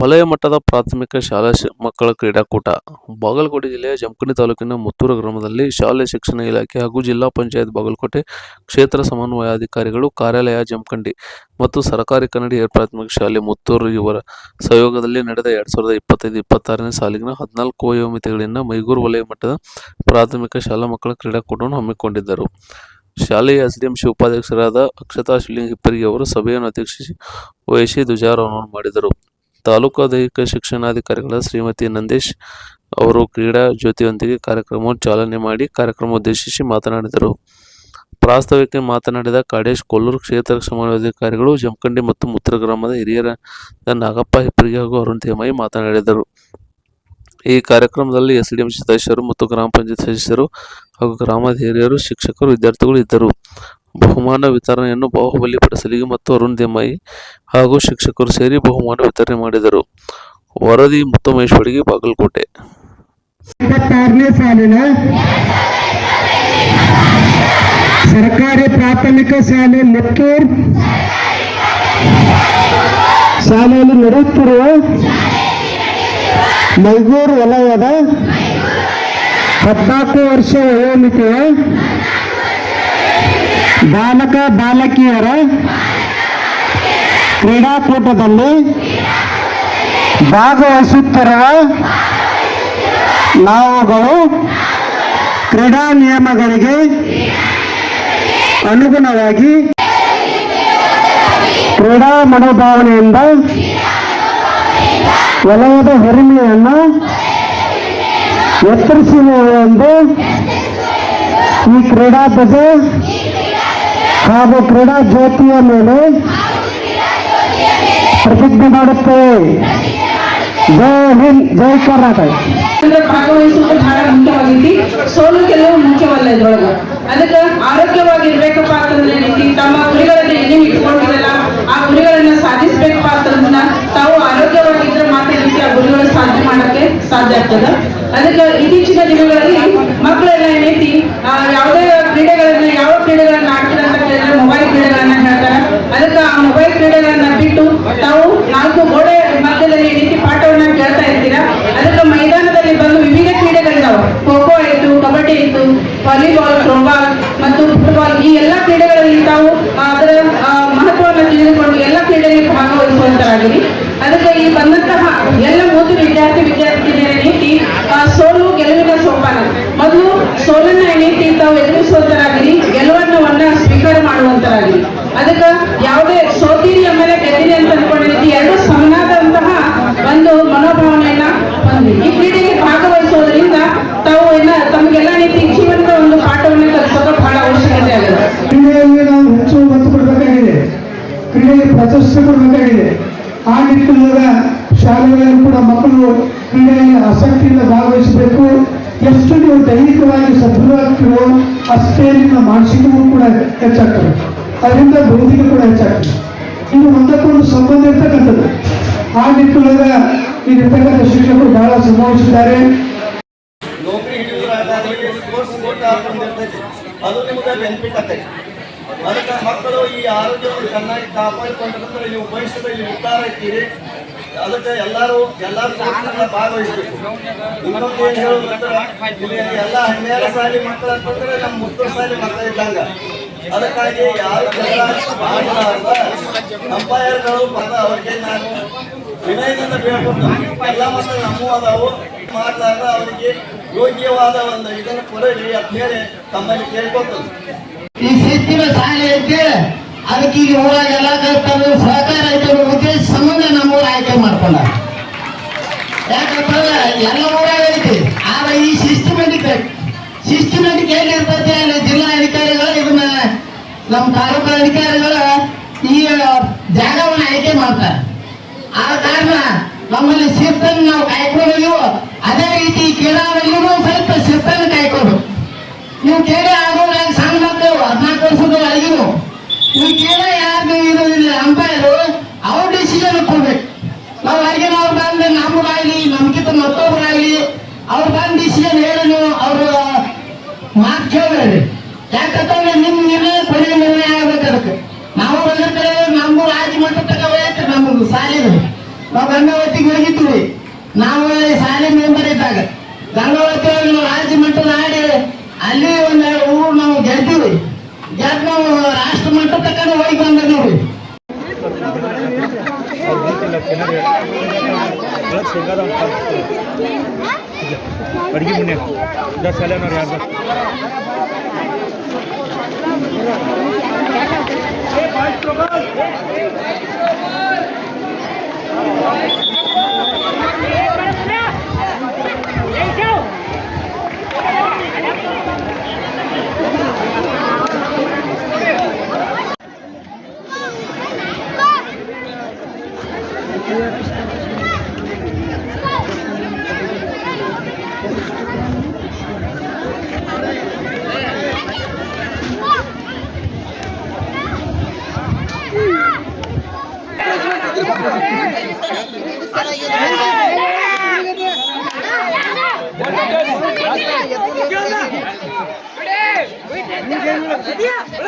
ವಲಯ ಮಟ್ಟದ ಪ್ರಾಥಮಿಕ ಶಾಲಾ ಮಕ್ಕಳ ಕ್ರೀಡಾಕೂಟ. ಬಾಗಲಕೋಟೆ ಜಿಲ್ಲೆಯ ಜಮಖಂಡಿ ತಾಲೂಕಿನ ಮುತ್ತೂರು ಗ್ರಾಮದಲ್ಲಿ ಶಾಲೆ ಶಿಕ್ಷಣ ಇಲಾಖೆ ಹಾಗೂ ಜಿಲ್ಲಾ ಪಂಚಾಯತ್ ಬಾಗಲಕೋಟೆ ಕ್ಷೇತ್ರ ಸಮನ್ವಯಾಧಿಕಾರಿಗಳು ಕಾರ್ಯಾಲಯ ಜಮಖಂಡಿ ಮತ್ತು ಸರ್ಕಾರಿ ಕನ್ನಡ ಪ್ರಾಥಮಿಕ ಶಾಲೆ ಮುತ್ತೂರು ಇವರ ಸಹಯೋಗದಲ್ಲಿ ನಡೆದ ಎರಡ್ ಸಾವಿರದ ಇಪ್ಪತ್ತೈದು ಇಪ್ಪತ್ತಾರನೇ ಸಾಲಿನ ಹದಿನಾಲ್ಕು ವಯೋಮಿತಿಗಳಿಂದ ಮೈಗೂರು ವಲಯ ಮಟ್ಟದ ಪ್ರಾಥಮಿಕ ಶಾಲಾ ಮಕ್ಕಳ ಕ್ರೀಡಾಕೂಟವನ್ನು ಹಮ್ಮಿಕೊಂಡಿದ್ದರು. ಶಾಲೆಯ ಎಸ್ ಡಿ ಎಂ ಉಪಾಧ್ಯಕ್ಷರಾದ ಅಕ್ಷತಾ ಶಿಲಿಂಗ್ ಹಿಪ್ಪರಿಗೆ ಅವರು ಸಭೆಯನ್ನು ಅಧ್ಯಕ್ಷಿಸಿ ವಹಿಸಿ ಧ್ವಜಾರೋಹಣ ಮಾಡಿದರು. ತಾಲೂಕು ದೈಹಿಕ ಶಿಕ್ಷಣಾಧಿಕಾರಿಗಳ ಶ್ರೀಮತಿ ನಂದೇಶ್ ಅವರು ಕ್ರೀಡಾ ಜ್ಯೋತಿಯೊಂದಿಗೆ ಕಾರ್ಯಕ್ರಮ ಚಾಲನೆ ಮಾಡಿ ಕಾರ್ಯಕ್ರಮ ಉದ್ದೇಶಿಸಿ ಮಾತನಾಡಿದರು. ಪ್ರಾಸ್ತಾವಿಕ ಮಾತನಾಡಿದ ಕಾಡೇಶ್, ಕೊಲ್ಲೂರು ಕ್ಷೇತ್ರ ಸಮನ್ವಯಾಧಿಕಾರಿಗಳು ಜಮಖಂಡಿ ಮತ್ತು ಮುತ್ರ ಗ್ರಾಮದ ಹಿರಿಯರ ನಾಗಪ್ಪ, ಹಿಪ್ಪರಿಗೆ ಹಾಗೂ ಅರುಣ್ ತೇಮಾಯಿ ಮಾತನಾಡಿದರು. ಈ ಕಾರ್ಯಕ್ರಮದಲ್ಲಿ ಎಸ್ಡಿಎಂಸಿ ಸದಸ್ಯರು ಮತ್ತು ಗ್ರಾಮ ಪಂಚಾಯತ್ ಸದಸ್ಯರು ಹಾಗೂ ಗ್ರಾಮದ ಹಿರಿಯರು, ಶಿಕ್ಷಕರು, ವಿದ್ಯಾರ್ಥಿಗಳು ಇದ್ದರು. ಬಹುಮಾನ ವಿತರಣೆಯನ್ನು ಬಾಹುಬಲಿ ಪಡಿಸಲಿಗೆ ಮತ್ತು ಅರುಣ್ ದೇಮಾಯಿ ಹಾಗೂ ಶಿಕ್ಷಕರು ಸೇರಿ ಬಹುಮಾನ ವಿತರಣೆ ಮಾಡಿದರು. ವರದಿ ಮುತ್ತಮಹೇಶ್ವರಿಗೆ, ಬಾಗಲಕೋಟೆ. ಇಪ್ಪತ್ತಾರನೇ ಸಾಲಿನ ಸರ್ಕಾರಿ ಪ್ರಾಥಮಿಕ ಶಾಲೆ ಮುತ್ತೂರ್ ಶಾಲೆಯಲ್ಲಿ ನಡೆಯುತ್ತಿರುವ ಮೈಗೂರು ವಲಯದ ಹದಿನಾಲ್ಕು ವರ್ಷ ವಯೋಮಿತಿಯ ಬಾಲಕ, ಬಾಲಕಿಯರ ಕ್ರೀಡಾಕೂಟದಲ್ಲಿ ಭಾಗವಹಿಸುತ್ತಿರುವ ನಾವುಗಳು ಕ್ರೀಡಾ ನಿಯಮಗಳಿಗೆ ಅನುಗುಣವಾಗಿ ಕ್ರೀಡಾ ಮನೋಭಾವನೆಯಿಂದ ವಲಯದ ಹಿರಿಮೆಯನ್ನು ಎತ್ತರಿಸುವುದು ಈ ಕ್ರೀಡಾ ಧ್ವಜ ಹಾಗೂ ಕ್ರೀಡಾ ಜ್ಯೋತಿಯ ಮೇಲೆ ಪ್ರತಿಜ್ಞೆ ಮಾಡುತ್ತೇವೆ ಜೈ ಹಿಂದ್, ಜೈ ಕರ್ನಾಟಕ. ಭಾಗವಹಿಸುವುದು ಬಹಳ ಮುಖ್ಯವಾಗೈತಿ ಸೋಲು ಗೆಲುವು ಮುಖ್ಯವಲ್ಲ ಇದ್ರೊಳಗ. ಅದಕ್ಕೆ ಆರೋಗ್ಯವಾಗಿರ್ಬೇಕಪ್ಪ ಅಂತಂದ್ರೆ ತಮ್ಮ ಗುರಿಗಳನ್ನ ಎಲ್ಲಿ ಇಟ್ಕೊಂಡಿರಲ್ಲ, ಆ ಗುರಿಗಳನ್ನ ಸಾಧಿಸ್ಬೇಕಪ್ಪ ಅಂತಂದ್ರ ತಾವು ಆರೋಗ್ಯವಾಗಿದ್ರೆ ಮಾತ್ರ ರೀತಿ ಆ ಗುರಿಗಳು ಸಾಧ್ಯ ಮಾಡಕ್ಕೆ ಸಾಧ್ಯ ಆಗ್ತದ. ಅದಕ್ಕೆ ಇತ್ತೀಚಿನ ದಿನಗಳಲ್ಲಿ ಮಕ್ಕಳೆಲ್ಲ ಏನೈತಿ ಯಾವುದೇ ವಾಲಿಬಾಲ್, ಥ್ರೋಬಾಲ್ ಮತ್ತು ಫುಟ್ಬಾಲ್ ಈ ಎಲ್ಲ ಕ್ರೀಡೆಗಳಲ್ಲಿ ತಾವು ಅದರ ಮಹತ್ವವನ್ನು ತಿಳಿದುಕೊಂಡು ಎಲ್ಲ ಕ್ರೀಡೆಯಲ್ಲಿ ಭಾಗವಹಿಸುವಂತರಾಗಿರಿ. ಅದಕ್ಕೆ ಈ ಬಂದಂತಹ ಎಲ್ಲ ಮೂರು ವಿದ್ಯಾರ್ಥಿ ವಿದ್ಯಾರ್ಥಿನಿಯರ ನೀತಿ ಸೋಲು ಗೆಲುವಿನ ಸೋಪಾನ. ಮೊದಲು ಸೋಲನ್ನ ನೀತಿ ತಾವು ಎದುರಿಸುವಂತರಾಗಿರಿ, ಗೆಲುವನ್ನು ಸ್ವೀಕಾರ ಮಾಡುವಂತರಾಗಿರಿ. ಅದಕ್ಕೆ ಯಾವುದೇ ಸೋತೀರಿ ಆಮೇಲೆ ಗೆದ್ದಿರಿ ಅಂತ ಅನ್ಕೊಂಡಿರ್ತಿ ಎರಡು ಸಮನಾದಂತಹ ಒಂದು ಮನೋಭಾವನೆಯನ್ನ ಹೊಂದಿ ಈ ಕ್ರೀಡೆಗೆ ಭಾಗವಹಿಸೋದ್ರಿಂದ ತಾವು ಏನ ತಮಗೆಲ್ಲ ರೀತಿ ಜೀವನದ ಒಂದು ಪಾಠವನ್ನು ಕಲಿಸೋದು ಬಹಳ ಅವಶ್ಯಕತೆ ಆಗಿದೆ ಕ್ರೀಡೆಯಲ್ಲಿ ನಾವು ಹೆಚ್ಚು ಒತ್ತು ಕೊಡಬೇಕಾಗಿದೆ ಕ್ರೀಡೆಗೆ ಪ್ರಶಸ್ತಿ ಕೊಡಬೇಕಾಗಿದೆ ಆ ನಿಟ್ಟಿನೊಳಗ ಶಾಲೆಗಳಲ್ಲಿ ಕೂಡ ಮಕ್ಕಳು ಕ್ರೀಡೆಯಲ್ಲಿ ಆಸಕ್ತಿಯಿಂದ ಭಾಗವಹಿಸಬೇಕು. ಎಷ್ಟು ನೀವು ದೈಹಿಕವಾಗಿ ಸದೃಢವಾಗ್ತೀವೋ ಅಷ್ಟೇ ನಿಮ್ಮ ಮಾನಸಿಕವೂ ಕೂಡ ಹೆಚ್ಚಾಗ್ತದೆ. ಅದರಿಂದ ಬೌದ್ಧಿಕ ಕೂಡ ಹೆಚ್ಚಾಗ್ತದೆ. ಇದು ಒಂದಕ್ಕೊಂದು ಸಂಬಂಧ ಇರ್ತಕ್ಕಂಥದ್ದು. ಆ ನಿಟ್ಟಿನೊಳಗ ಇಲ್ಲಿರ್ತಕ್ಕಂಥ ಶಿಕ್ಷಕರು ಬಹಳ ಸಂಭವಿಸಿದ್ದಾರೆ. ಅದು ನಿಮಗೆ ಬೆನಿಫಿಟ್ ಅದಕ್ಕೆ ಮಕ್ಕಳು ಈ ಆರೋಗ್ಯವನ್ನು ಚೆನ್ನಾಗಿ ಕಾಪಾಡಿಕೊಂಡ್ರೆ ನೀವು ಭವಿಷ್ಯದಲ್ಲಿ ಉದ್ದಾರ ಇದ್ದೀರಿ. ಅದಕ್ಕೆ ಎಲ್ಲರೂ ಎಲ್ಲರೂ ಭಾಗವಹಿಸಬೇಕು. ಇನ್ನೊಂದು ಏನು ಇಲ್ಲಿ ಎಲ್ಲ ಹನ್ನೆರಡು ಸಾಲಿ ಮಕ್ಕಳು ಅಂತಂದ್ರೆ ನಮ್ಮ ಮುತ್ತು ಸಾಲಿ ಮಕ್ಕಳು ಇದ್ದಂಗ. ಅದಕ್ಕಾಗಿ ಯಾರು ಮಾಡಲಾರ್ದ ಅಂಪೈರ್ಗಳು ಬಂದ ಅವ್ರಿಗೆ ನಾನು ವಿನಯದಿಂದ ಬೇಡ್ಕೊಂಡು ಎಲ್ಲ ಮಕ್ಕಳು ನಮ್ಮೂ ಅದಾವು. ಮಾಡಿದಾಗ ಅವರಿಗೆ ಯೋಗ್ಯವಾದ ಒಂದು ಇದನ್ನು ಕೊಡಲಿ ಅಂತ ಹೇಳಿ ತಮ್ಮಲ್ಲಿ ಕೇಳ್ಕೊತದ್ದು ಶಿಸ್ತಿನ ಶಾಲೆ ಐತೆ ಅದಕ್ಕೆ ಈಗ ಊರಾಗ ಎಲ್ಲ ಕಲ್ತಂದ್ರೆ ಸಹಕಾರ ಐತೆ ಉದ್ದೇಶ ಸಂಬಂಧ ನಮ್ಮ ಊರ ಆಯ್ಕೆ ಮಾಡ್ಕೊಂಡ ಯಾಕಂತಂದ್ರೆ ಎಲ್ಲ ಊರಾಗ ಐತಿ. ಆದ್ರೆ ಈ ಸಿಸ್ಟಮೆಟಿಕ್ ಸಿಸ್ಟಮೆಟಿಕ್ ಇರ್ತೈತಿ ಅಲ್ಲಿ ಜಿಲ್ಲಾ ಅಧಿಕಾರಿಗಳು ಇದನ್ನ, ನಮ್ಮ ತಾಲೂಕು ಅಧಿಕಾರಿಗಳು ಈ ಜಾಗವನ್ನು ಆಯ್ಕೆ ಮಾಡ್ತಾರೆ. ಆ ಕಾರಣ ನಮ್ಮಲ್ಲಿ ಶಿಸ್ತನ್ನು ನಾವು ಕಾಯ್ಕೊಂಡಿದ್ದೀವೋ ಅದೇ ರೀತಿ ಕ್ರೀಡಾದಲ್ಲಿಯೂ ಸ್ವಲ್ಪ ಶಿಸ್ತನ್ನು ಕಾಯ್ಕೊಂಡು ನೀವು ಕೇಳಿ ಮಕ್ಕಳು ವರ್ಷದ ಒಳಗಿನು ನೀವು ಕೇಳ ಯಾರು ಇರೋದಿಲ್ಲ ಅಂಪೈರು, ಅವ್ರ ಡಿಸಿಷನ್ ಕೊಡ್ಬೇಕು. ನಾವು ಹೊರಗಿನ ಅವ್ರು ಬಂದ್ರೆ ನಮಗಾಗ್ಲಿ ನಮ್ಗಿಂತ ಮತ್ತೊಬ್ರಾಗ್ಲಿ, ಅವ್ರು ಬಂದು ಡಿಸಿಷನ್ ಹೇಳಿ ನೀವು ಅವ್ರ ಮಾತು ಕೇಳಬೇಡ್ರಿ ಯಾಕಂತಂದ್ರೆ ನಿಮ್ಮ ನಿರ್ಣಯ ಕೊನೆಯ ನಿರ್ಣಯ ಆಗ್ಬೇಕು ಅದಕ್ಕೆ. ನಾವು ಬಂದಿರ್ತೇವೆ ನಮಗೂ ರಾಜ್ಯ ಮಟ್ಟ ತಗ ನಮ್ಮದು ಸಾಲಿದು ನಾವು ಗಂಗಾವತಿಗೆ ಹೋಗಿದ್ವಿ. ನಾವು ಶಾಲೆ ಮೆಂಬರ್ ಇದ್ದಾಗ. ಗಂಗಾವತಿ ರಾಜ್ಯ ಮಟ್ಟದ ಆಡಿ ಅಲ್ಲಿ ಒಂದು ಊರು ನಾವು ಗೆದ್ದೀವಿ. ಗೆದ್ದು ನಾವು ರಾಷ್ಟ್ರ ಮಟ್ಟ ತಕ್ಕ ಹೋಗಿ ಬಂದ ನೋಡಿ ಅಡಿಗೆ ಮುನ್ನೆ ದಸ್ ಸಲ ನೋಡಿ ಯಾರ್ದು ¡Hola!